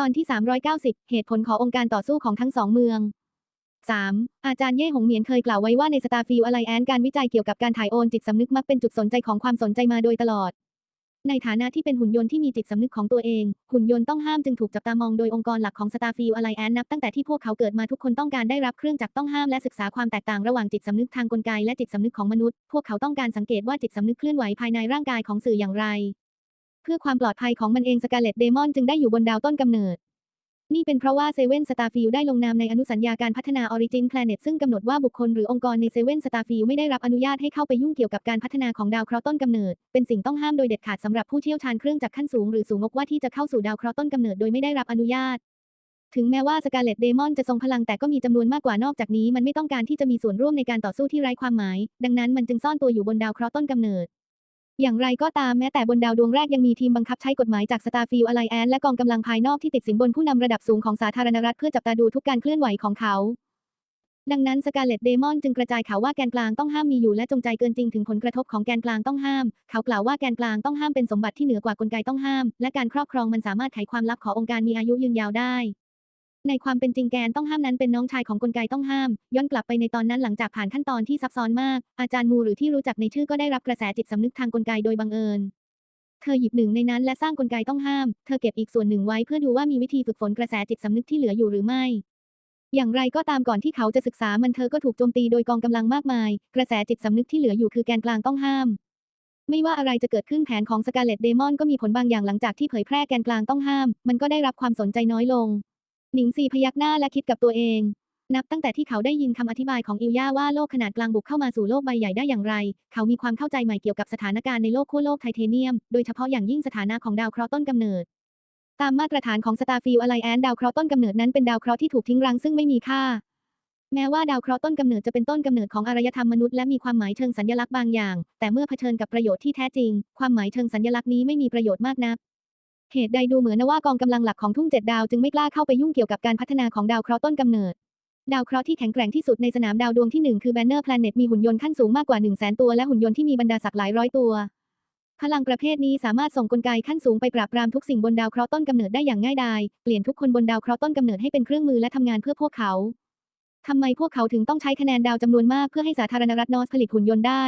ตอนที่ 390 เหตุผลขององค์การต่อสู้ของทั้งสองเมือง 3. อาจารย์เย่หงเหมียนเคยกล่าวไว้ว่าใน Starfield Alliance การวิจัยเกี่ยวกับการถ่ายโอนจิตสำนึกมักเป็นจุดสนใจของความสนใจมาโดยตลอด ในฐานะที่เป็นหุ่นยนต์ที่มีจิตสำนึกของตัวเอง หุ่นยนต์ต้องห้ามจึงถูกจับตามองโดยองค์กรหลักของ Starfield Alliance นับตั้งแต่ที่พวกเขาเกิดมาทุกคนต้องการได้รับเครื่องจักรต้องห้ามและศึกษาความแตกต่างระหว่างจิตสำนึกทางกลไกและจิตสำนึกของมนุษย์ พวกเขาต้องการสังเกตว่าจิตสำนึกเคลื่อนไหวภายในร่างกายของสื่ออย่างไร พื่อความปลอดภัยของมันเองสกาเลตเดมอนจึงได้อยู่บนดาวต้นกำเนิด นี่เป็นเพราะว่าเซเว่นสตาร์ฟิลได้ลงนามในอนุสัญญาการพัฒนา Origin Planet ซึ่งกำหนดว่าบุคคลหรือองค์กรในเซเว่นสตาร์ฟิลไม่ได้รับอนุญาตให้เข้าไปยุ่งเกี่ยวกับการพัฒนาของดาวเคราะห์ต้นกำเนิด เป็นสิ่งต้องห้ามโดยเด็ดขาดสำหรับผู้เชี่ยวชาญเครื่องจักรขั้นสูงหรือสูงงกว่าที่จะเข้าสู่ดาวเคราะห์ต้นกำเนิดโดยไม่ได้รับอนุญาตถึงแม้ว่าสกาเลตเดมอนจะทรงพลังแต่ก็มีจำนวนมากกว่านอกจากนี้ มันไม่ต้องการที่จะมีส่วนร่วมในการต่อสู้ที่ไร้ความหมาย ดังนั้นมันจึงซ่อนตัวอยู่บนดาวเคราะห์ต้นกำเนิด อย่างไรก็ตามแม้แต่บนดาวดวงแรกยังมีทีมบังคับใช้กฎหมายจาก Starfield Alliance และกองกำลังภายนอกที่ติดสินบนผู้นำระดับสูงของสาธารณรัฐเพื่อจับตาดูทุกการเคลื่อนไหวของเขา ดังนั้นสกาเลตเดมอนจึงกระจายข่าวว่าแกนกลางต้องห้ามมีอยู่และจงใจเกินจริงถึงผลกระทบของแกนกลางต้องห้าม เขากล่าวว่าแกนกลางต้องห้ามเป็นสมบัติที่เหนือกว่ากลไกต้องห้าม และการครอบครองมันสามารถไขความลับขององค์การมีอายุยืนยาวได้ ในความเป็นจริงแกนต้องห้ามนั้นเป็นน้องชายของกลไกต้องห้าม ย้อนกลับไปในตอนนั้นหลังจากผ่านขั้นตอนที่ซับซ้อนมาก อาจารย์มูหรือที่รู้จักในชื่อก็ได้รับกระแสจิตสำนึกทางกลไกโดยบังเอิญเธอหยิบหนึ่งในนั้นและสร้างกลไกต้องห้าม เธอเก็บอีกส่วนหนึ่งไว้เพื่อดูว่ามีวิธีฝึกฝนกระแสจิตสำนึกที่เหลืออยู่หรือไม่ อย่างไรก็ตามก่อนที่เขาจะศึกษามันเธอก็ถูกโจมตีโดยกองกำลังมากมาย กระแสจิตสำนึกที่เหลืออยู่คือแกนกลางต้องห้าม ไม่ว่าอะไรจะเกิดขึ้นแผนของสกาเลตเดมอนก็มีผลบางอย่างหลังจากที่เผยแพร่แกนกลางต้องห้าม มันก็ได้รับความสนใจน้อยลง หนิงซีพยักหน้าและคิดกับตัวเอง นับตั้งแต่ที่เขาได้ยินคำอธิบายของอิลย่าว่าโลกขนาดกลางบุกเข้ามาสู่โลกใบใหญ่ได้อย่างไร เขามีความเข้าใจใหม่เกี่ยวกับสถานการณ์ในโลกขั้วโลกไทเทเนียม โดยเฉพาะอย่างยิ่งสถานะของดาวเคราะห์ต้นกำเนิด ตามมาตรฐานของ Starfield Alliance ดาวเคราะห์ต้นกำเนิดนั้นเป็นดาวเคราะห์ที่ถูกทิ้งร้างซึ่งไม่มีค่า แม้ว่าดาวเคราะห์ต้นกำเนิดจะเป็นต้นกำเนิดของอารยธรรมมนุษย์และมีความหมายเชิงสัญลักษณ์บางอย่าง แต่เมื่อเผชิญกับประโยชน์ที่แท้จริง ความหมายเชิงสัญลักษณ์นี้ไม่มีประโยชน์มากนัก เหตุใดดูเหมือนว่ากองกำลังหลักของทุ่งเจ็ดดาวจึงไม่กล้าเข้าไปยุ่งเกี่ยวกับการพัฒนาของดาวเคราะห์ต้นกำเนิด ดาวเคราะห์ที่แข็งแกร่งที่สุดในสนามดาวดวงที่หนึ่งคือ Banner Planet มีหุ่นยนต์ขั้นสูงมากกว่า1 0 0 0 0แสนตัวและหุ่นยนต์ที่มีบรรดาศักดิ์หลายร้อยตัว พลังประเภทนี้สามารถส่งกลไกขั้นสูงไปปราบปรามทุกสิ่งบนดาวเคราะห์ต้นกำเนิดได้อย่างง่ายดายเปลี่ยนทุกคนบนดาวเคราะห์ต้นกำเนิดให้เป็นเครื่องมือและทำงานเพื่อพวกเขาทำไมพวกเขาถึงต้องใช้คะแนนดาวจำนวนมากเพื่อให้สาธารณรัฐนอสผลิตหุ่นยนต์ได้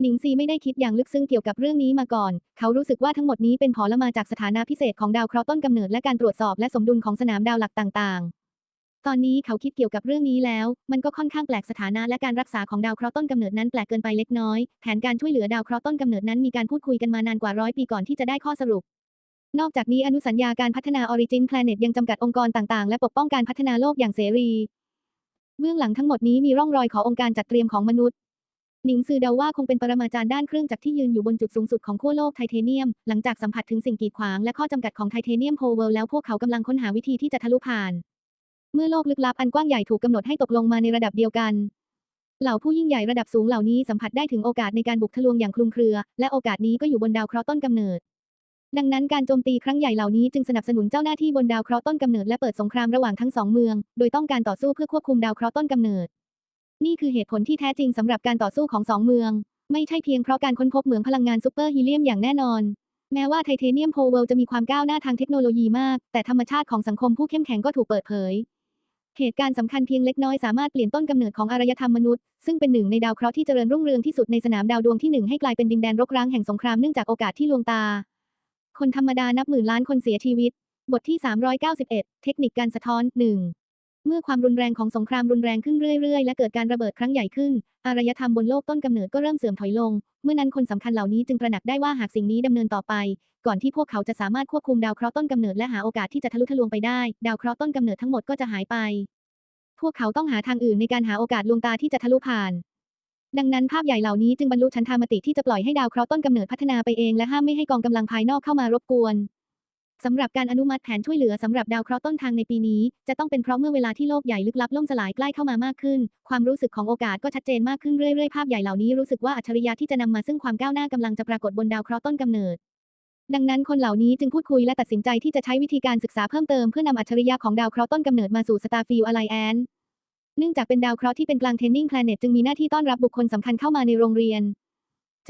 หนิงซีไม่ได้คิดอย่างลึกซึ้งเกี่ยวกับเรื่องนี้มาก่อน เขารู้สึกว่าทั้งหมดนี้เป็นผลมาจากสถานะพิเศษของดาวเคราะห์ต้นกำเนิดและการตรวจสอบและสมดุลของสนามดาวหลักต่างๆ ตอนนี้เขาคิดเกี่ยวกับเรื่องนี้แล้ว มันก็ค่อนข้างแปลกสถานะและการรักษาของดาวเคราะห์ต้นกำเนิดนั้นแปลกเกินไปเล็กน้อย แผนการช่วยเหลือดาวเคราะห์ต้นกำเนิดนั้นมีการพูดคุยกันมานานกว่าร้อยปีก่อนที่จะได้ข้อสรุป นอกจากนี้อนุสัญญาการพัฒนา Origin Planet ยังจำกัดองค์กรต่างๆ และปกป้องการพัฒนาโลกอย่างเสรีเบื้องหลังทั้งหมดนี้มีร่องรอยขององค์การจัดเตรียมของมนุษย์ หนิงซือเดาว่าคงเป็นปรมาจารย์ด้านเครื่องจักรที่ยืนอยู่บนจุดสูงสุดของขั้วโลกไทเทเนียม หลังจากสัมผัสถึงสิ่งกีดขวางและข้อจำกัดของไทเทเนียมโพเวลแล้วพวกเขากำลังค้นหาวิธีที่จะทะลุผ่าน เมื่อโลกลึกลับอันกว้างใหญ่ถูกกำหนดให้ตกลงมาในระดับเดียวกัน เหล่าผู้ยิ่งใหญ่ระดับสูงเหล่านี้สัมผัสได้ถึงโอกาสในการบุกทะลวงอย่างคลุมเครือ และโอกาสนี้ก็อยู่บนดาวเคราะห์ต้นกำเนิดดังนั้นการโจมตีครั้งใหญ่เหล่านี้จึงสนับสนุนเจ้าหน้าที่บนดาวเคราะห์ต้นกำเนิดและเปิดสงครามระหว่างทั้งสองเมือง โดยต้องการต่อสู้เพื่อควบคุมดาวเคราะห์ต้นกำเนิด นี่คือเหตุผลที่แท้จริงสำหรับการต่อสู้ของสองเมือง ไม่ใช่เพียงเพราะการค้นพบเหมืองพลังงานซูเปอร์ฮีเลียมอย่างแน่นอน แม้ว่าไทเทเนียมโพเวลจะมีความก้าวหน้าทางเทคโนโลยีมาก แต่ธรรมชาติของสังคมผู้เข้มแข็งก็ถูกเปิดเผย เหตุการณ์สำคัญเพียงเล็กน้อยสามารถเปลี่ยนต้นกำเนิดของอารยธรรมมนุษย์ ซึ่งเป็นหนึ่งในดาวเคราะห์ที่เจริญรุ่งเรืองที่สุดในสนามดาวดวงที่หนึ่งให้กลายเป็นดินแดนรกร้างแห่งสงครามเนื่องจากโอกาสที่ลวงตา คนธรรมดานับหมื่นล้านคนเสียชีวิต บทที่ 391 เทคนิคการสะท้อน 1 เมื่อความรุนแรงของสงครามรุนแรงขึ้นเรื่อยๆ และเกิดการระเบิดครั้งใหญ่ขึ้น อารยธรรมบนโลกต้นกำเนิดก็เริ่มเสื่อมถอยลง เมื่อนั้นคนสำคัญเหล่านี้จึงตระหนักได้ว่าหากสิ่งนี้ดำเนินต่อไป ก่อนที่พวกเขาจะสามารถควบคุมดาวเคราะห์ต้นกำเนิดและหาโอกาสที่จะทะลุทะลวงไปได้ ดาวเคราะห์ต้นกำเนิดทั้งหมดก็จะหายไป พวกเขาต้องหาทางอื่นในการหาโอกาสลวงตาที่จะทะลุผ่าน ดังนั้นภาพใหญ่เหล่านี้จึงบรรลุชันธามติที่จะปล่อยให้ดาวเคราะห์ต้นกำเนิดพัฒนาไปเองและห้ามไม่ให้กองกำลังภายนอกเข้ามารบกวน สำหรับการอนุมัติแผนช่วยเหลือสำหรับดาวเคราะห์ต้นทางในปีนี้ จะต้องเป็นเพราะเมื่อเวลาที่โลกใหญ่ลึกลับล่มสลายใกล้เข้ามามากขึ้น ความรู้สึกของโอกาสก็ชัดเจนมากขึ้นเรื่อยๆภาพใหญ่เหล่านี้รู้สึกว่าอัจฉริยะที่จะนำมาซึ่งความก้าวหน้ากำลังจะปรากฏบนดาวเคราะห์ต้นกำเนิด ดังนั้นคนเหล่านี้จึงพูดคุยและตัดสินใจที่จะใช้วิธีการศึกษาเพิ่มเติมเพื่อนำอัจฉริยะของดาวเคราะห์ต้นกำเนิดมาสู่ Starfield Alliance เนื่องจากเป็นดาวเคราะห์ที่เป็นกลางเทนนิงแพลเน็ตจึงมีหน้าที่ต้อนรับบุคคลสำคัญเข้ามาในโรงเรียน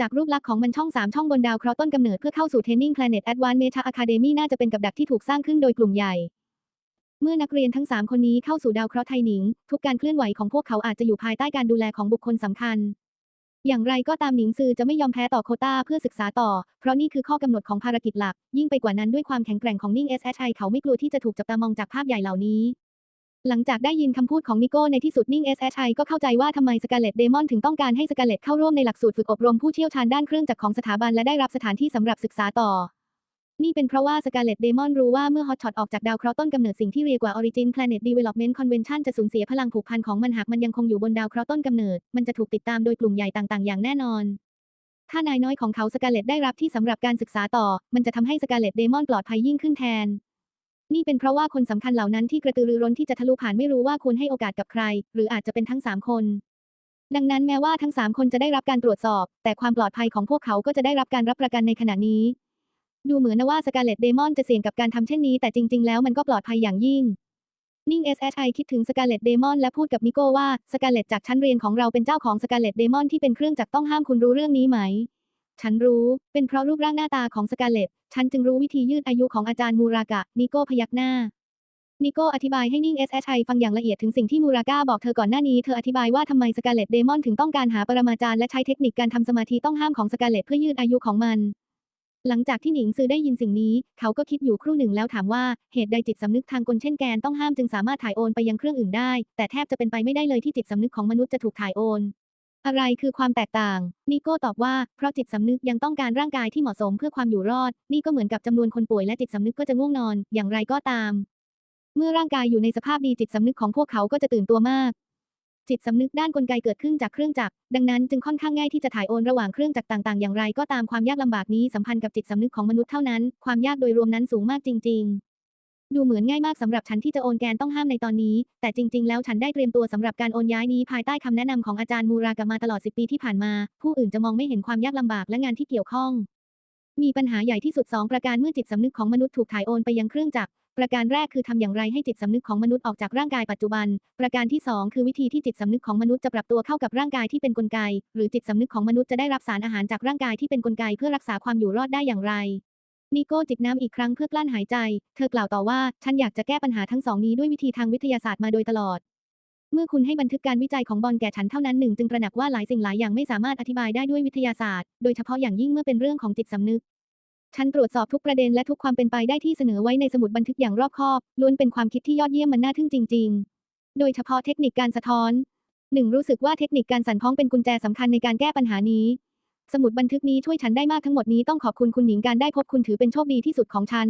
จากรูปลักษณ์ของมันช่อง 3 ช่องบนดาวเคราะห์ต้นกำเนิดเพื่อเข้าสู่เทนนิงแพลเน็ตแอดวานเมทาอะคาเดมีน่าจะเป็นกับดักที่ถูกสร้างขึ้นโดยกลุ่มใหญ่ เมื่อนักเรียนทั้ง 3 คนนี้เข้าสู่ดาวเคราะห์ไทหนิง ทุกการเคลื่อนไหวของพวกเขาอาจจะอยู่ภายใต้การดูแลของบุคคลสำคัญ อย่างไรก็ตามหนิงซือจะไม่ยอมแพ้ต่อโคต้าเพื่อศึกษาต่อ เพราะนี่คือข้อกำหนดของภารกิจหลัก ยิ่งไปกว่านั้นด้วยความแข็งแกร่งของนิ่ง SHI เขาไม่กลัวที่จะถูกจับตามองจากภาพใหญ่เหล่านี้ หลังจากได้ยินคำพูดของนิโก้ในที่สุดนิ่ง SHI ก็เข้าใจว่าทำไมสกาเลตเดมอนถึงต้องการให้สกาเลตเข้าร่วมในหลักสูตรฝึกอบรมผู้เชี่ยวชาญด้านเครื่องจักรของสถาบันและได้รับสถานที่สำหรับศึกษาต่อ นี่เป็นเพราะว่าสกาเลตเดมอนรู้ว่าเมื่อฮอตช็อตออกจากดาวเคราะห์ต้นกำเนิดสิ่งที่เรียกว่า Origin Planet Development Convention จะสูญเสียพลังผูกพันของมันหากมันยังคงอยู่บนดาวเคราะห์ต้นกำเนิด มันจะถูกติดตามโดยกลุ่มใหญ่ต่างๆ อย่างแน่นอนถ้านายน้อยของเขาสกาเลตได้รับที่สำหรับการศึกษาต่อ มันจะทำให้สกาเลตเดมอนปลอดภัยยิ่งขึ้นแทน นี่เป็นเพราะว่าคนสำคัญเหล่านั้นที่กระตือรือร้นที่จะทะลุผ่านไม่รู้ว่าควรให้โอกาสกับใคร หรืออาจจะเป็นทั้งสามคน ดังนั้นแม้ว่าทั้งสามคนจะได้รับการตรวจสอบ แต่ความปลอดภัยของพวกเขาก็จะได้รับการรับประกันในขณะนี้ ดูเหมือนนะว่าสกาเลตเดมอนจะเสี่ยงกับการทำเช่นนี้ แต่จริง ๆ แล้วมันก็ปลอดภัยอย่างยิ่ง นิ่ง SHI คิดถึงสกาเลตเดมอนและพูดกับนิโก้ว่าสกาเลตจากชั้นเรียนของเราเป็นเจ้าของสกาเลตเดมอนที่เป็นเครื่องจักรต้องห้ามคุณรู้เรื่องนี้ไหม ฉันรู้ เป็นเพราะรูปร่างหน้าตาของสกาเลตฉันจึงรู้วิธียืดอายุของอาจารย์มูรากะ นิโก้พยักหน้า นิโก้อธิบายให้นิ่ง SHI ฟังอย่างละเอียดถึงสิ่งที่มูราก้าบอกเธอก่อนหน้านี้ เธออธิบายว่าทำไมสกาเลตเดมอนถึงต้องการหาปรมาจารย์และใช้เทคนิคการทำสมาธิต้องห้ามของสกาเลตเพื่อยืดอายุของมัน หลังจากที่หนิงซือได้ยินสิ่งนี้ เขาก็คิดอยู่ครู่หนึ่งแล้วถามว่า เหตุใดจิตสำนึกทางกลเช่นแกนต้องห้ามจึงสามารถถ่ายโอนไปยังเครื่องอื่นได้ แต่แทบจะเป็นไปไม่ได้เลยที่จิตสำนึกของมนุษย์จะถูกถ่ายโอน อะไรคือความแตกต่าง นิโก้ตอบว่า เพราะจิตสำนึกยังต้องการร่างกายที่เหมาะสมเพื่อความอยู่รอด นี่ก็เหมือนกับจำนวนคนป่วยและจิตสำนึกก็จะง่วงนอน อย่างไรก็ตาม เมื่อร่างกายอยู่ในสภาพดีจิตสำนึกของพวกเขาก็จะตื่นตัวมาก จิตสำนึกด้านกลไกเกิดขึ้นจากเครื่องจักร ดังนั้นจึงค่อนข้างง่ายที่จะถ่ายโอนระหว่างเครื่องจักรต่าง ๆ อย่างไรก็ตามความยากลำบากนี้สัมพันธ์กับจิตสำนึกของมนุษย์เท่านั้น ความยากโดยรวมนั้นสูงมากจริง ๆ ดูเหมือนง่ายมากสำหรับฉันที่จะโอนแกนต้องห้ามในตอนนี้ แต่จริง ๆ แล้วฉันได้เตรียมตัวสำหรับการโอนย้ายนี้ภายใต้คำแนะนำของอาจารย์มูรากะมาตลอด 10 ปีที่ผ่านมา ผู้อื่นจะมองไม่เห็นความยากลำบากและงานที่เกี่ยวข้อง มีปัญหาใหญ่ที่สุด 2 ประการเมื่อจิตสำนึกของมนุษย์ถูกถ่ายโอนไปยังเครื่องจักร ประการแรกคือทำอย่างไรให้จิตสำนึกของมนุษย์ออกจากร่างกายปัจจุบัน ประการที่ 2 คือวิธีที่จิตสำนึกของมนุษย์จะปรับตัวเข้ากับร่างกายที่เป็นกลไก หรือจิตสำนึกของมนุษย์จะได้รับสารอาหารจากร่างกายที่เป็นกลไก เพื่อรักษาความอยู่รอดได้อย่างไร นิโก้จิบน้ำอีกครั้งเพื่อกลั้นหายใจ เธอกล่าวต่อว่า ฉันอยากจะแก้ปัญหาทั้งสองนี้ด้วยวิธีทางวิทยาศาสตร์มาโดยตลอด เมื่อคุณให้บันทึกการวิจัยของบอลแก่ฉันเท่านั้นหนึ่งจึงตระหนักว่าหลายสิ่งหลายอย่างไม่สามารถอธิบายได้ด้วยวิทยาศาสตร์ โดยเฉพาะอย่างยิ่งเมื่อเป็นเรื่องของจิตสำนึก ฉันตรวจสอบทุกประเด็นและทุกความเป็นไปได้ที่เสนอไว้ในสมุดบันทึกอย่างรอบคอบ ล้วนเป็นความคิดที่ยอดเยี่ยมมันน่าทึ่งจริง ๆ โดยเฉพาะเทคนิคการสะท้อนหนึ่งรู้สึกว่าเทคนิคการสั่นพ้องเป็นกุญแจสำคัญในการแก้ปัญหานี้ สมุดบันทึกนี้ช่วยฉันได้มากทั้งหมดนี้ต้องขอบคุณคุณหนิงการได้พบคุณถือเป็นโชคดีที่สุดของฉัน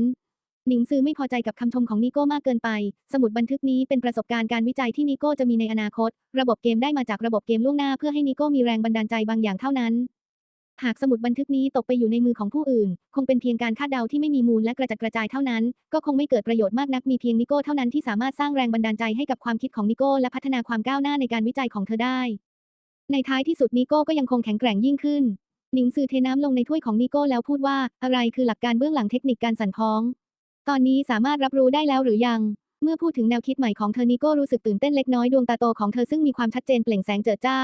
หนิงซือไม่พอใจกับคำชมของนิโก้มากเกินไป สมุดบันทึกนี้เป็นประสบการณ์การวิจัยที่นิโก้จะมีในอนาคต ระบบเกมได้มาจากระบบเกมล่วงหน้าเพื่อให้นิโก้มีแรงบันดาลใจบางอย่างเท่านั้น หากสมุดบันทึกนี้ตกไปอยู่ในมือของผู้อื่น คงเป็นเพียงการคาดเดาที่ไม่มีมูลและกระจัดกระจายเท่านั้น ก็คงไม่เกิดประโยชน์มากนักมีเพียงนิโก้เท่านั้นที่สามารถสร้างแรงบันดาลใจให้กับความคิดของนิโก้และพัฒนาความก้าวหน้าในการวิจัยของเธอได้ ในท้ายที่สุดนิโก้ก็ยังคงแข็งแกร่งยิ่งขึ้น หนิงซือเทน้ำลงในถ้วยของนิโก้แล้วพูดว่า อะไรคือหลักการเบื้องหลังเทคนิคการสั่นพ้อง ตอนนี้สามารถรับรู้ได้แล้วหรือยัง เมื่อพูดถึงแนวคิดใหม่ของเธอนิโก้รู้สึกตื่นเต้นเล็กน้อยดวงตาโตของเธอซึ่งมีความชัดเจนเปล่งแสงเจิดจ้า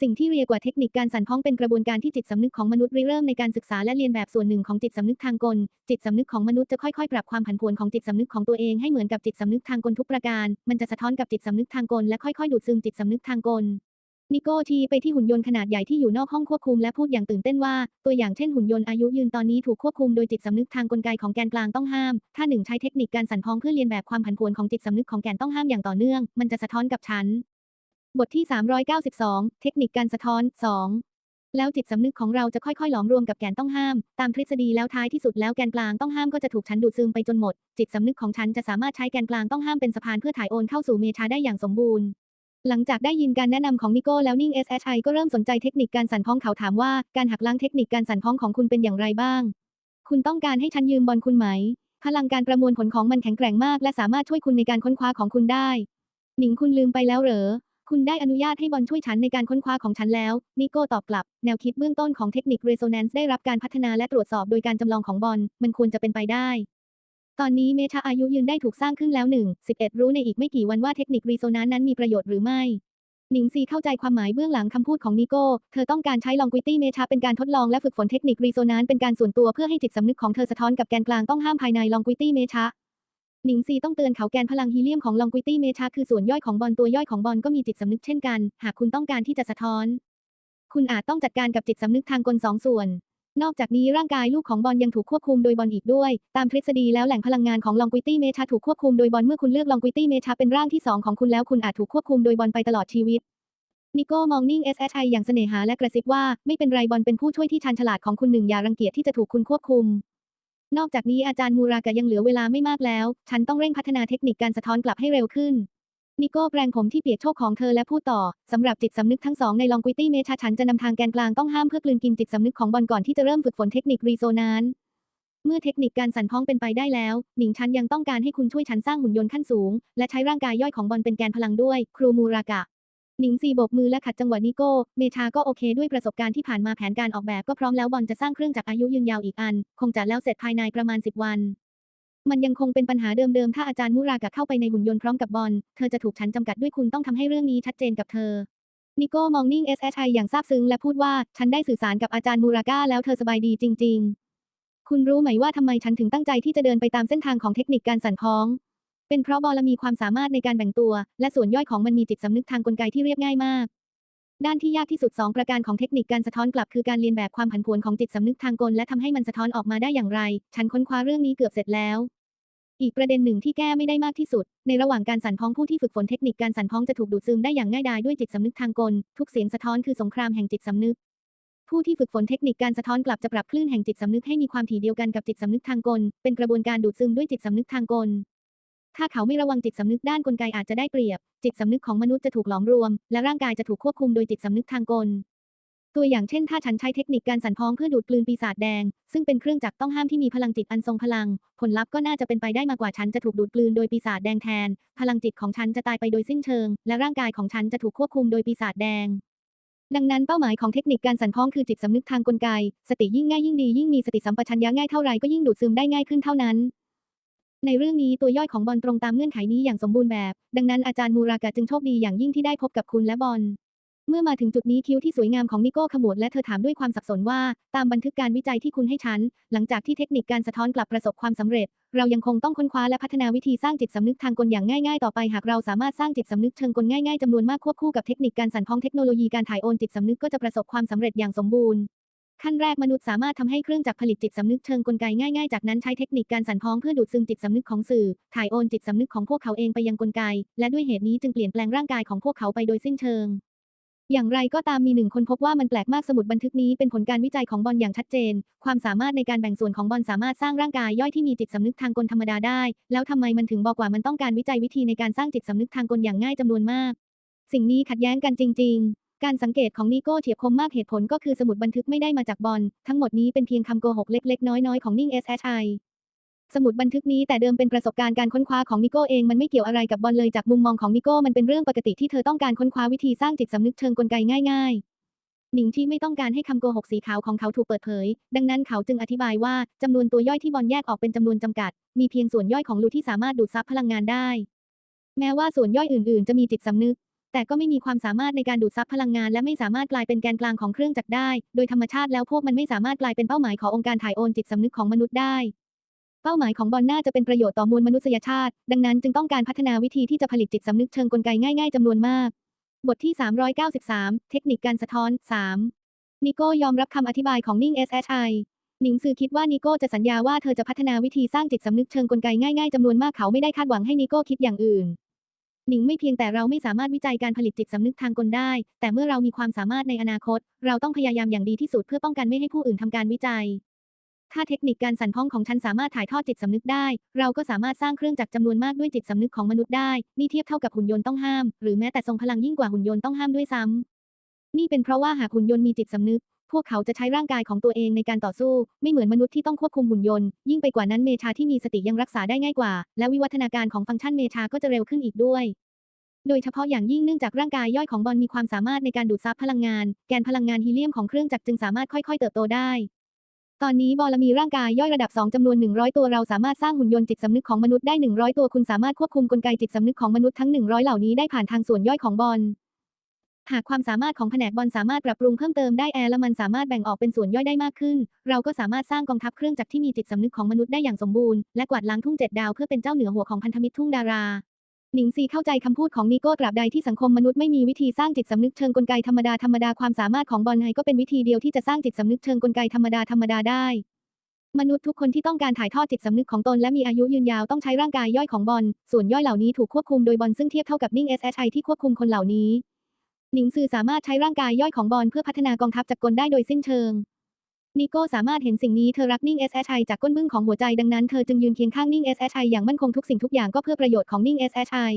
สิ่งที่เรียกว่าเทคนิคการสั่นพ้องเป็นกระบวนการที่จิตสำนึกของมนุษย์ริเริ่มในการศึกษาและเรียนแบบส่วนหนึ่งของจิตสำนึกทางกล จิตสำนึกของมนุษย์จะค่อยๆ ปรับความผันผวนของจิตสำนึกของตัวเองให้เหมือนกับจิตสำนึกทางกลทุกประการ มันจะสะท้อนกับจิตสำนึกทางกลและค่อยๆ ดูดซึมจิตสำนึกทางกล นิโก้ทีไปที่หุ่นยนต์ขนาดใหญ่ที่อยู่นอกห้องควบคุมและพูดอย่างตื่นเต้นว่า ตัวอย่างเช่นหุ่นยนต์อายุยืนตอนนี้ถูกควบคุมโดยจิตสำนึกทางกลไกของแกนกลางต้องห้าม ถ้าหนึ่งใช้เทคนิคการสั่นพ้องเพื่อเรียนแบบความผันผวนของจิตสำนึกของแกนต้องห้ามอย่างต่อเนื่อง มันจะสะท้อนกับฉัน บทที่ 392 เทคนิคการสะท้อน 2แล้วจิตสำนึกของเราจะค่อยๆ หลอมรวมกับแกนต้องห้าม ตามทฤษฎีแล้วท้ายที่สุดแล้วแกนกลางต้องห้ามก็จะถูกฉันดูดซึมไปจนหมด จิตสำนึกของฉันจะสามารถใช้แกนกลางต้องห้ามเป็นสะพานเพื่อถ่ายโอนเข้าสู่เมชาได้อย่างสมบูรณ์ หลังจากได้ยินการแนะนำของนิโก้แล้วนิ่ง SHI ก็เริ่มสนใจเทคนิคการสั่นพ้องเขาถามว่าการหักล้างเทคนิคการสั่นพ้องของคุณเป็นอย่างไรบ้าง คุณต้องการให้ฉันยืมบอลคุณไหม พลังการประมวลผลของมันแข็งแกร่งมาก และสามารถช่วยคุณในการค้นคว้าของคุณได้ หนิงคุณลืมไปแล้วเหรอ คุณได้อนุญาตให้บอลช่วยฉันในการค้นคว้าของฉันแล้ว นิโก้ตอบกลับ แนวคิดเบื้องต้นของเทคนิค Resonance ได้รับการพัฒนาและตรวจสอบโดยการจำลองของบอล มันควรจะเป็นไปได้ ตอนนี้เมชาอายุยืนได้ถูกสร้างขึ้นแล้วหนึ่ง11รู้ในอีกไม่กี่วันว่าเทคนิค Resonance นั้นมีประโยชน์หรือไม่หนิงซีเข้าใจความหมายเบื้องหลังคำพูดของนิโก้ เธอต้องการใช้ลอง Quity เมชาเป็นการทดลองและฝึกฝนเทคนิค Resonance เป็นการส่วนตัวเพื่อให้จิตสำนึกของเธอสะท้อนกับแกนกลางต้องห้ามภายในลอง Quity เมชาหนิงซีต้องเตือนเขาแกนพลังฮีเลียมของลองกุตี้เมชาคือส่วนย่อยของบอลตัวย่อยของบอลก็มีจิตสำนึกเช่นกัน หากคุณต้องการที่จะสะท้อน คุณอาจต้องจัดการกับจิตสำนึกทางกลสองส่วน นอกจากนี้ร่างกายลูกของบอลยังถูกควบคุมโดยบอลอีกด้วย ตามทฤษฎีแล้วแหล่งพลังงานของลองกุตี้เมชาถูกควบคุมโดยบอลเมื่อคุณเลือกลองกุตี้เมชาเป็นร่างที่สองของคุณแล้วคุณอาจถูกควบคุมโดยบอลไปตลอดชีวิต นิโก้มองนิ่ง SHI อย่างเสน่หาและกระซิบว่าไม่เป็นไรบอลเป็นผู้ช่วยที่ชันฉลาดของคุณหนึ่งอย่ารังเกียจที่จะถูกคุณควบคุม นอกจากนี้อาจารย์มูรากะยังเหลือเวลาไม่มากแล้ว ฉันต้องเร่งพัฒนาเทคนิคการสะท้อนกลับให้เร็วขึ้น นิโก้แปรงผมที่เปียกโชกของเธอและพูดต่อ สำหรับจิตสำนึกทั้งสองในลองกุตี้เมชาฉันจะนำทางแกนกลางต้องห้ามเพื่อกลืนกินจิตสำนึกของบอลก่อนที่จะเริ่มฝึกฝนเทคนิครีโซนานเมื่อเทคนิคการสั่นพ้องเป็นไปได้แล้ว หนิงฉันยังต้องการให้คุณช่วยฉันสร้างหุ่นยนต์ขั้นสูง และใช้ร่างกายย่อยของบอลเป็นแกนพลังด้วย ครูมูรากะ หนิงซีโบกมือและขัดจังหวะนิโก้ เมชาก็โอเคด้วยประสบการณ์ที่ผ่านมาแผนการออกแบบก็พร้อมแล้วบอลจะสร้างเครื่องจักรอายุยืนยาวอีกอัน คงจะแล้วเสร็จภายในประมาณ 10 วัน มันยังคงเป็นปัญหาเดิมๆ ถ้าอาจารย์มุรากะเข้าไปในหุ่นยนต์พร้อมกับบอล เธอจะถูกฉันจำกัดด้วยคุณต้องทำให้เรื่องนี้ชัดเจนกับเธอ นิโก้มองนิ่ง SHI อชไทย่างซาบซึ้งและพูดว่า ฉันได้สื่อสารกับอาจารย์มูราก้าแล้วเธอสบายดีจริง ๆ คุณรู้ไหมว่าทำไมฉันถึงตั้งใจที่จะเดินไปตามเส้นทางของเทคนิคการสั่นพ้อง เป็นเพราะบอลมีความสามารถในการแบ่งตัว และส่วนย่อยของมันมีจิตสำนึกทางกลไกที่เรียบง่ายมาก ด้านที่ยากที่สุด 2 ประการของเทคนิคการสะท้อนกลับคือการเรียนแบบความผันผวนของจิตสำนึกทางกลและทำให้มันสะท้อนออกมาได้อย่างไร ฉันค้นคว้าเรื่องนี้เกือบเสร็จแล้ว อีกประเด็นหนึ่งที่แก้ไม่ได้มากที่สุด ในระหว่างการสั่นพ้องผู้ที่ฝึกฝนเทคนิคการสั่นพ้องจะถูกดูดซึมได้อย่างง่ายดายด้วยจิตสำนึกทางกล ทุกเสียงสะท้อนคือสงครามแห่งจิตสำนึกผู้ที่ฝึกฝนเทคนิคการสะท้อนกลับจะปรับคลื่นแห่งจิตสำนึกให้มีความถี่เดียวกันกับจิตสำนึกทางกล เป็นกระบวนการดูดซึมด้วยจิตสำนึกทางกล ถ้าเขาไม่ระวังจิตสำนึกด้านกลไกอาจจะได้เปรียบ จิตสำนึกของมนุษย์จะถูกหลอมรวม และร่างกายจะถูกควบคุมโดยจิตสำนึกทางกล ตัวอย่างเช่น ถ้าฉันใช้เทคนิคการสั่นพ้องเพื่อดูดกลืนปีศาจแดง ซึ่งเป็นเครื่องจักรต้องห้ามที่มีพลังจิตอันทรงพลัง ผลลัพธ์ก็น่าจะเป็นไปได้มากกว่าฉันจะถูกดูดกลืนโดยปีศาจแดงแทน พลังจิตของฉันจะตายไปโดยสิ้นเชิง และร่างกายของฉันจะถูกควบคุมโดยปีศาจแดงดังนั้นเป้าหมายของเทคนิคการสั่นพ้องคือจิตสำนึกทางกลไก สติยิ่งง่ายยิ่งดียิ่งมีสติสัมปชัญญะง่ายเท่าไรก็ยิ่งดูดซึมได้ง่ายขึ้นเท่านั้น ในเรื่องนี้ตัวย่อยของบอลตรงตามเงื่อนไขนี้อย่างสมบูรณ์แบบ ดังนั้นอาจารย์มูรากะจึงโชคดีอย่างยิ่งที่ได้พบกับคุณและบอล เมื่อมาถึงจุดนี้คิ้วที่สวยงามของนิโก้ขมวดและเธอถามด้วยความสับสนว่า ตามบันทึกการวิจัยที่คุณให้ฉัน หลังจากที่เทคนิคการสะท้อนกลับประสบความสำเร็จ เรายังคงต้องค้นคว้าและพัฒนาวิธีสร้างจิตสำนึกทางกลอย่างง่ายๆต่อไปหากเราสามารถสร้างจิตสำนึกเชิงกลง่ายๆจำนวนมากควบคู่กับเทคนิคการสั่นพ้องเทคโนโลยีการถ่ายโอนจิตสำนึกก็จะประสบความสำเร็จอย่างสมบูรณ์ ขั้นแรกมนุษย์สามารถทำให้เครื่องจักรผลิตจิตสำนึกเชิงกลไกง่ายๆ จากนั้นใช้เทคนิคการสั่นพ้องเพื่อดูดซึมจิตสำนึกของสื่อ ถ่ายโอนจิตสำนึกของพวกเขาเองไปยังกลไก และด้วยเหตุนี้จึงเปลี่ยนแปลงร่างกายของพวกเขาไปโดยสิ้นเชิง อย่างไรก็ตามมีหนึ่งคนพบว่ามันแปลกมากสมุดบันทึกนี้เป็นผลการวิจัยของบอลอย่างชัดเจน ความสามารถในการแบ่งส่วนของบอลสามารถสร้างร่างกายย่อยที่มีจิตสำนึกทางกลธรรมดาได้ แล้วทำไมมันถึงบอกว่ามันต้องการวิจัยวิธีในการสร้างจิตสำนึกทางกลอย่างง่ายจำนวนมาก สิ่งนี้ขัดแย้งกันจริง ๆ การสังเกตของนิโก้เฉียบคมมากเหตุผลก็คือสมุดบันทึกไม่ได้มาจากบอลทั้งหมดนี้เป็นเพียงคำโกหกเล็กๆ น้อยๆ ของนิ่ง SHI สมุดบันทึกนี้แต่เดิมเป็นประสบการณ์การค้นคว้าของนิโก้เองมันไม่เกี่ยวอะไรกับบอลเลยจากมุมมองของนิโก้มันเป็นเรื่องปกติที่เธอต้องการค้นคว้าวิธีสร้างจิตสำนึกเชิงกลไกง่าย ๆ หนิงที่ไม่ต้องการให้คำโกหกสีขาวของเขาถูกเปิดเผย ดังนั้นเขาจึงอธิบายว่าจำนวนตัวย่อยที่บอลแยกออกเป็นจำนวนจำกัด มีเพียงส่วนย่อยของลูที่สามารถดูดซับพลังงานได้ แม้ว่าส่วนย่อยอื่น ๆ จะมีจิตสำนึก แต่ก็ไม่มีความสามารถในการดูดซับพลังงานและไม่สามารถกลายเป็นแกนกลางของเครื่องจักรได้ โดยธรรมชาติแล้วพวกมันไม่สามารถกลายเป็นเป้าหมายขององค์การถ่ายโอนจิตสำนึกของมนุษย์ได้ เป้าหมายของบอลน่าจะเป็นประโยชน์ต่อมวลมนุษยชาติ ดังนั้นจึงต้องการพัฒนาวิธีที่จะผลิตจิตสำนึกเชิงกลไกง่ายๆจำนวนมาก บทที่ 393 เทคนิคการสะท้อน 3 นิโก้ยอมรับคำอธิบายของนิ่ง SHI หนิงซือคิดว่านิโก้จะสัญญาว่าเธอจะพัฒนาวิธีสร้างจิตสำนึกเชิงกลไกง่ายๆจำนวนมากเขาไม่ได้คาดหวังให้นิโก้คิดอย่างอื่น หนิงไม่เพียงแต่เราไม่สามารถวิจัยการผลิตจิตสำนึกทางกลได้ แต่เมื่อเรามีความสามารถในอนาคต เราต้องพยายามอย่างดีที่สุดเพื่อป้องกันไม่ให้ผู้อื่นทำการวิจัย ถ้าเทคนิคการสั่นพ้องของฉันสามารถถ่ายทอดจิตสำนึกได้ เราก็สามารถสร้างเครื่องจักรจำนวนมากด้วยจิตสำนึกของมนุษย์ได้ นี่เทียบเท่ากับหุ่นยนต์ต้องห้าม หรือแม้แต่ทรงพลังยิ่งกว่าหุ่นยนต์ต้องห้ามด้วยซ้ำนี่เป็นเพราะว่าหากหุ่นยนต์มีจิตสำนึก พวกเขาจะใช้ร่างกายของตัวเองในการต่อสู้ ไม่เหมือนมนุษย์ที่ต้องควบคุมหุ่นยนต์ ยิ่งไปกว่านั้นเมชาที่มีสติยังรักษาได้ง่ายกว่า และวิวัฒนาการของฟังก์ชันเมชาก็จะเร็วขึ้นอีกด้วย โดยเฉพาะอย่างยิ่งเนื่องจากร่างกายย่อยของบอลมีความสามารถในการดูดซับพลังงาน แกนพลังงานฮีเลียมของเครื่องจักรจึงสามารถค่อย ๆ เติบโตได้ตอนนี้บอลมีร่างกายย่อยระดับ 2จำนวน 100 ตัวเราสามารถสร้างหุ่นยนต์จิตสำนึกของมนุษย์ได้ 100 ตัวคุณสามารถควบคุมกลไกจิตสำนึกของมนุษย์ทั้ง 100 เหล่านี้ได้ผ่านทางส่วนย่อยของบอล หากความสามารถของแผนกบอลสามารถปรับปรุงเพิ่มเติมได้แอร์ละมันสามารถแบ่งออกเป็นส่วนย่อยได้มากขึ้น เราก็สามารถสร้างกองทัพเครื่องจักรที่มีจิตสำนึกของมนุษย์ได้อย่างสมบูรณ์และกวาดล้างทุ่งเจ็ดดาวเพื่อเป็นเจ้าเหนือหัวของพันธมิตรทุ่งดาราหนิงซีเข้าใจคำพูดของนิโก้ตราบใดที่สังคมมนุษย์ไม่มีวิธีสร้างจิตสำนึกเชิงกลไกธรรมดาธรรมดาความสามารถของบอลไฮก็เป็นวิธีเดียวที่จะสร้างจิตสำนึกเชิงกลไกธรรมดาธรรมดาได้ มนุษย์ทุกคนที่ต้องการถ่ายทอดจิตสำนึกของตนและมีอายุยืนยาวต้องใช้ร่างกายย่อยของบอลส่วนย่อยเหล่านี้ถูกควบคุมโดยบอลซึ่งเทียบเท่ากับนิ่ง SHI ที่ควบคุมคนเหล่านี้ หนิงซือสามารถใช้ร่างกายย่อยของบอลเพื่อพัฒนากองทัพจักรกลได้โดยสิ้นเชิง นิโก้สามารถเห็นสิ่งนี้เธอรักนิ่ง SHI จากก้นบึ้งของหัวใจดังนั้นเธอจึงยืนเคียงข้างนิ่ง SHI อย่างมั่นคงทุกสิ่งทุกอย่างก็เพื่อประโยชน์ของนิ่ง SHI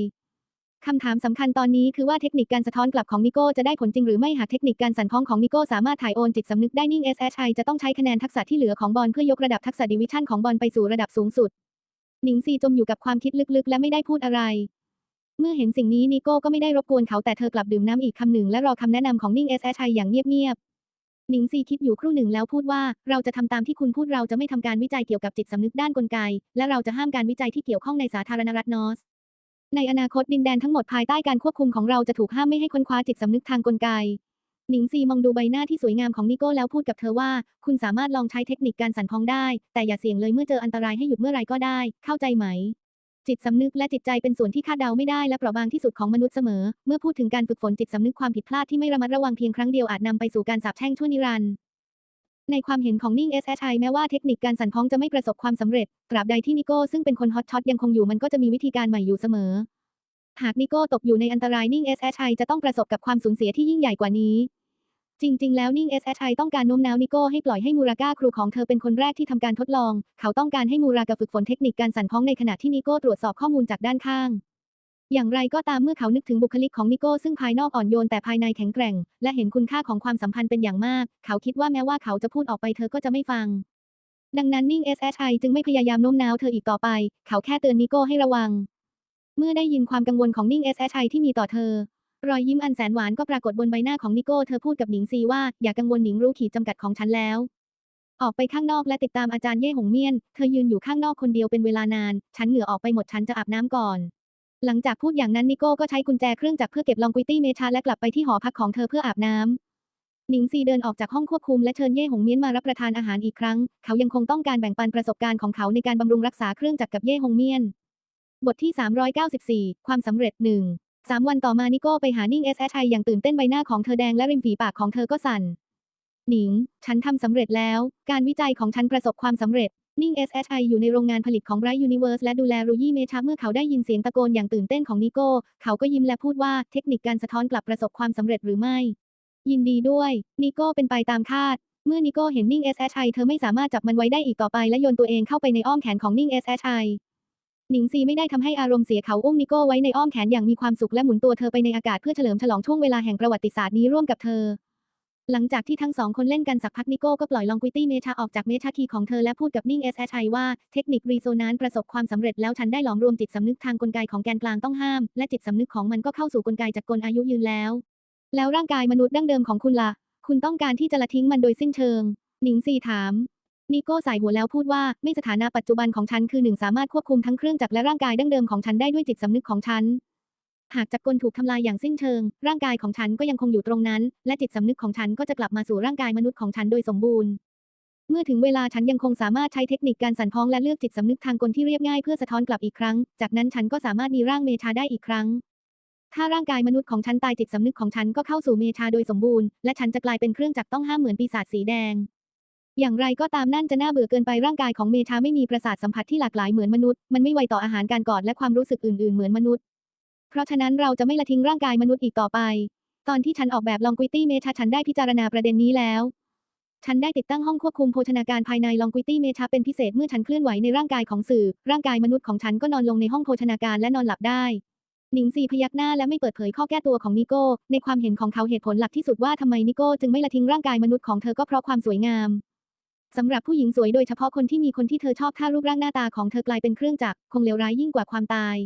คำถามสำคัญตอนนี้คือว่าเทคนิคการสะท้อนกลับของนิโก้จะได้ผลจริงหรือไม่หากเทคนิคการสั่นพ้องของนิโก้สามารถถ่ายโอนจิตสำนึกได้นิ่ง SHI จะต้องใช้คะแนนทักษะที่เหลือของบอลเพื่อยกระดับทักษะดิวิชั่นของบอลไปสู่ระดับสูงสุดหนิงซีจมอยู่กับความคิดลึกๆ และไม่ได้พูดอะไร เมื่อเห็นสิ่งนี้นิโก้ก็ไม่ได้รบกวนเขาแต่เธอกลับดื่มน้ำอีกคำหนึ่งและรอคำแนะนำของนิ่ง SHI อย่างเงียบๆหนิงซีคิดอยู่ครู่หนึ่งแล้วพูดว่า เราจะทำตามที่คุณพูดเราจะไม่ทำการวิจัยเกี่ยวกับจิตสำนึกด้านกลไก และเราจะห้ามการวิจัยที่เกี่ยวข้องในสาธารณรัฐนอส ในอนาคตดินแดนทั้งหมดภายใต้การควบคุมของเราจะถูกห้ามไม่ให้ค้นคว้าจิตสำนึกทางกลไกหนิงซีมองดูใบหน้าที่สวยงามของนิโก้แล้วพูดกับเธอว่า คุณสามารถลองใช้เทคนิคการสั่นพองได้ แต่อย่าเสี่ยงเลยเมื่อเจออันตรายให้หยุดเมื่อไรก็ได้ เข้าใจไหม จิตสำนึกและจิตใจเป็นส่วนที่คาดเดาไม่ได้และเปราะบางที่สุดของมนุษย์เสมอ เมื่อพูดถึงการฝึกฝนจิตสำนึกความผิดพลาดที่ไม่ระมัดระวังเพียงครั้งเดียวอาจนำไปสู่การสาปแช่งชั่วนิรันดร์ในความเห็นของนิ่ง SHI แม้ว่าเทคนิคการสั่นพ้องจะไม่ประสบความสำเร็จ ตราบใดที่นิโก้ซึ่งเป็นคนฮอตช็อตยังคงอยู่มันก็จะมีวิธีการใหม่อยู่เสมอ หากนิโก้ตกอยู่ในอันตรายนิ่ง SHI จะต้องประสบกับความสูญเสียที่ยิ่งใหญ่กว่านี้ จริง ๆ แล้วนิ่ง SHI ต้องการโน้มน้าวนิโก้ให้ปล่อยให้มูราก้าครูของเธอเป็นคนแรกที่ทำการทดลอง เขาต้องการให้มูรากาฝึกฝนเทคนิคการสั่นพ้องในขณะที่นิโก้ตรวจสอบข้อมูลจากด้านข้าง อย่างไรก็ตามเมื่อเขานึกถึงบุคลิกของนิโก้ซึ่งภายนอกอ่อนโยนแต่ภายในแข็งแกร่ง และเห็นคุณค่าของความสัมพันธ์เป็นอย่างมาก เขาคิดว่าแม้ว่าเขาจะพูดออกไปเธอก็จะไม่ฟัง ดังนั้นนิ่ง SHI จึงไม่พยายามโน้มน้าวเธออีกต่อไป เขาแค่เตือนนิโก้ให้ระวัง เมื่อได้ยินความกังวลของนิ่ง SHI ที่มีต่อเธอ รอยยิ้มอันแสนหวานก็ปรากฏบนใบหน้าของนิโก้เธอพูดกับหนิงซีว่าอย่ากังวลหนิงรู้ขีดจำกัดของฉันแล้ว ออกไปข้างนอกและติดตามอาจารย์เย่หงเมียน เธอยืนอยู่ข้างนอกคนเดียวเป็นเวลานาน ฉันเหงื่อออกไปหมดฉันจะอาบน้ำก่อน หลังจากพูดอย่างนั้นนิโก้ก็ใช้กุญแจเครื่องจักรเพื่อเก็บลองกุยตี้เมชาและกลับไปที่หอพักของเธอเพื่ออาบน้ำหนิงซีเดินออกจากห้องควบคุมและเชิญเย่หงเมียนมารับประทานอาหารอีกครั้ง เขายังคงต้องการแบ่งปันประสบการณ์ของเขาในการบำรุงรักษาเครื่องจักรกับเย่หงเมียน บทที่ 394 ความสำเร็จหนึ่ง สามวันต่อมานิโก้ไปหานิ่ง SHI อย่างตื่นเต้นใบหน้าของเธอแดงและริมฝีปากของเธอก็สั่น หนิง ฉันทำสำเร็จแล้ว การวิจัยของฉันประสบความสำเร็จ นิ่ง SHI อยู่ในโรงงานผลิตของ Bright Universe และดูแลรูยี่เมชาเมื่อเขาได้ยินเสียงตะโกนอย่างตื่นเต้นของนิโก้ เขาก็ยิ้มและพูดว่าเทคนิคการสะท้อนกลับประสบความสำเร็จหรือไม่ ยินดีด้วย นิโก้เป็นไปตามคาด เมื่อนิโก้เห็นนิ่ง SHI เธอไม่สามารถจับมันไว้ได้อีกต่อไปและโยนตัวเองเข้าไปในอ้อมแขนของนิ่ง SHI หนิงซีไม่ได้ทำให้อารมณ์เสียเขาอุ้มนิโก้ไว้ในอ้อมแขนอย่างมีความสุขและหมุนตัวเธอไปในอากาศเพื่อเฉลิมฉลองช่วงเวลาแห่งประวัติศาสตร์นี้ร่วมกับเธอ หลังจากที่ทั้งสองคนเล่นกันสักพักนิโก้ก็ปล่อยลองกุยตี้เมชาออกจากเมชาคีของเธอและพูดกับนิ่ง SHI ว่าเทคนิครีโซนานประสบความสำเร็จแล้วฉันได้หลอมรวมจิตสำนึกทางกลไกของแกนกลางต้องห้าม และจิตสำนึกของมันก็เข้าสู่กลไกจากกลอายุยืนแล้ว แล้วร่างกายมนุษย์ดั้งเดิมของคุณล่ะ คุณต้องการที่จะละทิ้งมันโดยสิ้นเชิงหนิงซีถาม นิโก้สายหัวแล้วพูดว่า ไม่สถานะปัจจุบันของฉันคือหนึ่งสามารถควบคุมทั้งเครื่องจักรและร่างกายดั้งเดิมของฉันได้ด้วยจิตสำนึกของฉัน หากจักรกลถูกทำลายอย่างสิ้นเชิง ร่างกายของฉันก็ยังคงอยู่ตรงนั้น และจิตสำนึกของฉันก็จะกลับมาสู่ร่างกายมนุษย์ของฉันโดยสมบูรณ์ เมื่อถึงเวลาฉันยังคงสามารถใช้เทคนิคการสั่นพ้องและเลือกจิตสำนึกทางกลที่เรียบง่ายเพื่อสะท้อนกลับอีกครั้ง จากนั้นฉันก็สามารถมีร่างเมชาได้อีกครั้งถ้าร่างกายมนุษย์ของฉันตายจิตสำนึกของฉันก็เข้าสู่เมชาโดยสมบูรณ์ และฉันจะกลายเป็นเครื่องจักรต้องห้ามเหมือนปีศาจสีแดง อย่างไรก็ตามนั่นจะน่าเบื่อเกินไปร่างกายของเมชาไม่มีประสาทสัมผัสที่หลากหลายเหมือนมนุษย์ มันไม่ไวต่ออาหารการกอดและความรู้สึกอื่นๆเหมือนมนุษย์ เพราะฉะนั้นเราจะไม่ละทิ้งร่างกายมนุษย์อีกต่อไป ตอนที่ฉันออกแบบลองกุยตี้เมชาฉันได้พิจารณาประเด็นนี้แล้ว ฉันได้ติดตั้งห้องควบคุมโภชนาการภายในลองกุยตี้เมชาเป็นพิเศษเมื่อฉันเคลื่อนไหวในร่างกายของสื่อ ร่างกายมนุษย์ของฉันก็นอนลงในห้องโภชนาการและนอนหลับได้หนิงซีพยักหน้าและไม่เปิดเผยข้อแก้ตัวของนิโก้ ในความเห็นของเขาเหตุผลหลักที่สุดว่าทำไมนิโก้จึงไม่ละทิ้งร่างกายมนุษย์ของเธอก็เพราะความสวยงาม สำหรับผู้หญิงสวยโดยเฉพาะคนที่มีคนที่เธอชอบถ้ารูปร่างหน้าตาของเธอกลายเป็นเครื่องจักรคงเลวร้ายยิ่งกว่าความตาย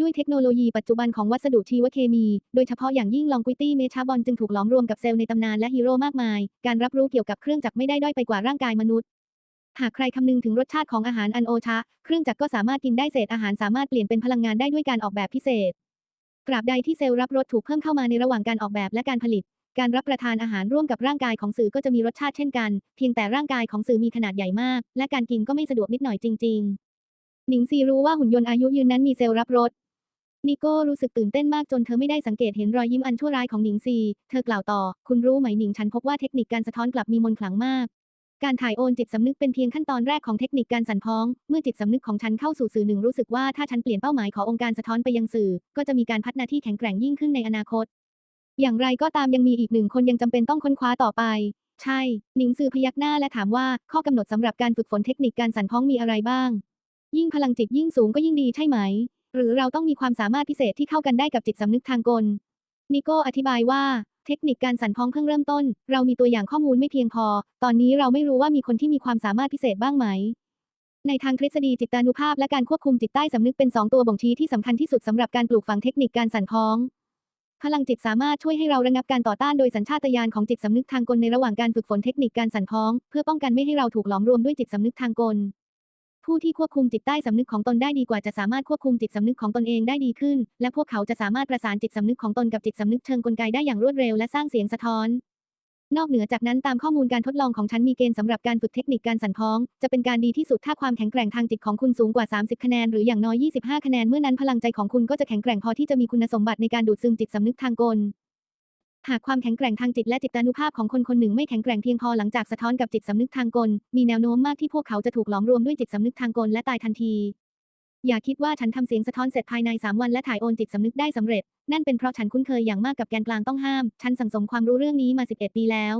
ด้วยเทคโนโลยีปัจจุบันของวัสดุชีวเคมี โดยเฉพาะอย่างยิ่งลองกุยตี้เมชาบอลจึงถูกหลอมรวมกับเซลล์ในตำนานและฮีโร่มากมาย การรับรู้เกี่ยวกับเครื่องจักรไม่ได้ด้อยไปกว่าร่างกายมนุษย์ หากใครคำนึงถึงรสชาติของอาหารอันโอชะ เครื่องจักรก็สามารถกินได้เศษอาหารสามารถเปลี่ยนเป็นพลังงานได้ด้วยการออกแบบพิเศษตราบใดที่เซลล์รับรสถูกเพิ่มเข้ามาในระหว่างการออกแบบและการผลิต การรับประทานอาหารร่วมกับร่างกายของสื่อก็จะมีรสชาติเช่นกัน เพียงแต่ร่างกายของสื่อมีขนาดใหญ่มาก และการกินก็ไม่สะดวกนิดหน่อยจริง ๆ หนิงซีรู้ว่าหุ่นยนต์อายุยืนนั้นมีเซลล์รับรสนิโก้รู้สึกตื่นเต้นมากจนเธอไม่ได้สังเกตเห็นรอยยิ้มอันชั่วร้ายของหนิงซี เธอกล่าวต่อ คุณรู้ไหมหนิงฉันพบว่าเทคนิคการสะท้อนกลับมีมนต์ขลังมาก การถ่ายโอนจิตสำนึกเป็นเพียงขั้นตอนแรกของเทคนิคการสั่นพ้อง เมื่อจิตสำนึกของฉันเข้าสู่สื่อหนึ่งรู้สึกว่าถ้าฉันเปลี่ยนเป้าหมายขององค์การสะท้อนไปยังสื่อ ก็จะมีการพัฒนาที่แข็งแกร่งยิ่งขึ้นในอนาคต อย่างไรก็ตามยังมีอีกหนึ่งคนยังจำเป็นต้องค้นคว้าต่อไป ใช่ หนิงซือพยักหน้าและถามว่าข้อกำหนดสำหรับการฝึกฝนเทคนิคการสั่นพ้องมีอะไรบ้าง ยิ่งพลังจิตยิ่งสูงก็ยิ่งดีใช่ไหม หรือเราต้องมีความสามารถพิเศษที่เข้ากันได้กับจิตสำนึกทางกล นิโก้อธิบายว่าเทคนิคการสั่นพ้องเพิ่งเริ่มต้น เรามีตัวอย่างข้อมูลไม่เพียงพอ ตอนนี้เราไม่รู้ว่ามีคนที่มีความสามารถพิเศษบ้างไหม ในทางทฤษฎีจิตานุภาพและการควบคุมจิตใต้สำนึกเป็นสองตัวบ่งชี้ที่สำคัญที่สุดสำหรับการปลูกฝังเทคนิคการสั่นพ้อง พลังจิตสามารถช่วยให้เราระงับการต่อต้านโดยสัญชาตญาณของจิตสำนึกทางกลในระหว่างการฝึกฝนเทคนิคการสั่นพ้อง เพื่อป้องกันไม่ให้เราถูกหลอมรวมด้วยจิตสำนึกทางกล ผู้ที่ควบคุมจิตใต้สำนึกของตนได้ดีกว่าจะสามารถควบคุมจิตสำนึกของตนเองได้ดีขึ้น และพวกเขาจะสามารถประสานจิตสำนึกของตนกับจิตสำนึกเชิงกลไกได้อย่างรวดเร็วและสร้างเสียงสะท้อน นอกเหนือจากนั้นตามข้อมูลการทดลองของฉันมีเกณฑ์สำหรับการฝึกเทคนิคการสั่นพ้อง จะเป็นการดีที่สุดถ้าความแข็งแกร่งทางจิตของคุณสูงกว่า 30 คะแนนหรืออย่างน้อย 25 คะแนนเมื่อนั้นพลังใจของคุณก็จะแข็งแกร่งพอที่จะมีคุณสมบัติในการดูดซึมจิตสำนึกทางกลหากความแข็งแกร่งทางจิตและจิตานุภาพของคนคนหนึ่งไม่แข็งแกร่งเพียงพอหลังจากสะท้อนกับจิตสำนึกทางกล มีแนวโน้มมากที่พวกเขาจะถูกหลอมรวมด้วยจิตสำนึกทางกลและตายทันที อย่าคิดว่าฉันทำเสียงสะท้อนเสร็จภายใน 3 วันและถ่ายโอนจิตสำนึกได้สำเร็จ นั่นเป็นเพราะฉันคุ้นเคยอย่างมากกับแกนกลางต้องห้าม ฉันสั่งสมความรู้เรื่องนี้มา 11 ปีแล้ว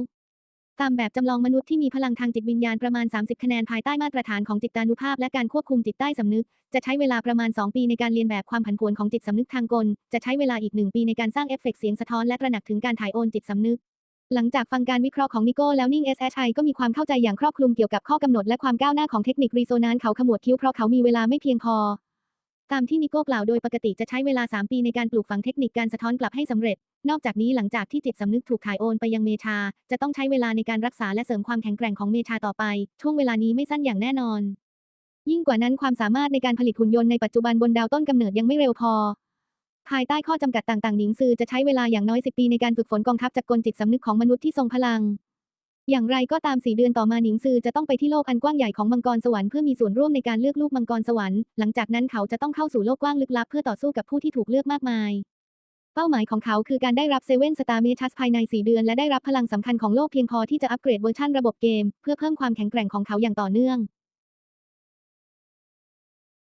ตามแบบจำลองมนุษย์ที่มีพลังทางจิตวิญญาณประมาณ 30 คะแนนภายใต้มาตรฐานของจิตตานุภาพและการควบคุมจิตใต้สำนึก จะใช้เวลาประมาณ 2 ปีในการเรียนแบบความผันผวนของจิตสำนึกทางกล จะใช้เวลาอีก 1 ปีในการสร้างเอฟเฟกต์เสียงสะท้อนและตระหนักถึงการถ่ายโอนจิตสำนึก หลังจากฟังการวิเคราะห์ของนิโก้แล้วนิ่ง SHI ก็มีความเข้าใจอย่างครอบคลุมเกี่ยวกับข้อกำหนดและความก้าวหน้าของเทคนิครีโซนานเขาขมวดคิ้วเพราะเขามีเวลาไม่เพียงพอ ตามที่นิโก้กล่าวโดยปกติจะใช้เวลา 3 ปีในการปลูกฝังเทคนิคการสะท้อนกลับให้สำเร็จ นอกจากนี้หลังจากที่จิตสำนึกถูกถ่ายโอนไปยังเมชา จะต้องใช้เวลาในการรักษาและเสริมความแข็งแกร่งของเมชาต่อไป ช่วงเวลานี้ไม่สั้นอย่างแน่นอน ยิ่งกว่านั้นความสามารถในการผลิตหุ่นยนต์ในปัจจุบันบนดาวต้นกำเนิดยังไม่เร็วพอ ภายใต้ข้อจำกัดต่างๆ หนิงซือจะใช้เวลาอย่างน้อย 10 ปีในการฝึกฝนกองทัพจากกลจิตสำนึกของมนุษย์ที่ทรงพลัง อย่างไรก็ตามสี่เดือนต่อมาหนิงซือจะต้องไปที่โลกอันกว้างใหญ่ของมังกรสวรรค์เพื่อมีส่วนร่วมในการเลือกลูกมังกรสวรรค์ หลังจากนั้นเขาจะต้องเข้าสู่โลกกว้างลึกลับเพื่อต่อสู้กับผู้ที่ถูกเลือกมากมาย เป้าหมายของเขาคือการได้รับเซเว่นสตาร์เมทัสภายใน 4 เดือน และได้รับพลังสำคัญของโลกเพียงพอที่จะอัปเกรดเวอร์ชันระบบเกม เพื่อเพิ่มความแข็งแกร่งของเขาอย่างต่อเนื่อง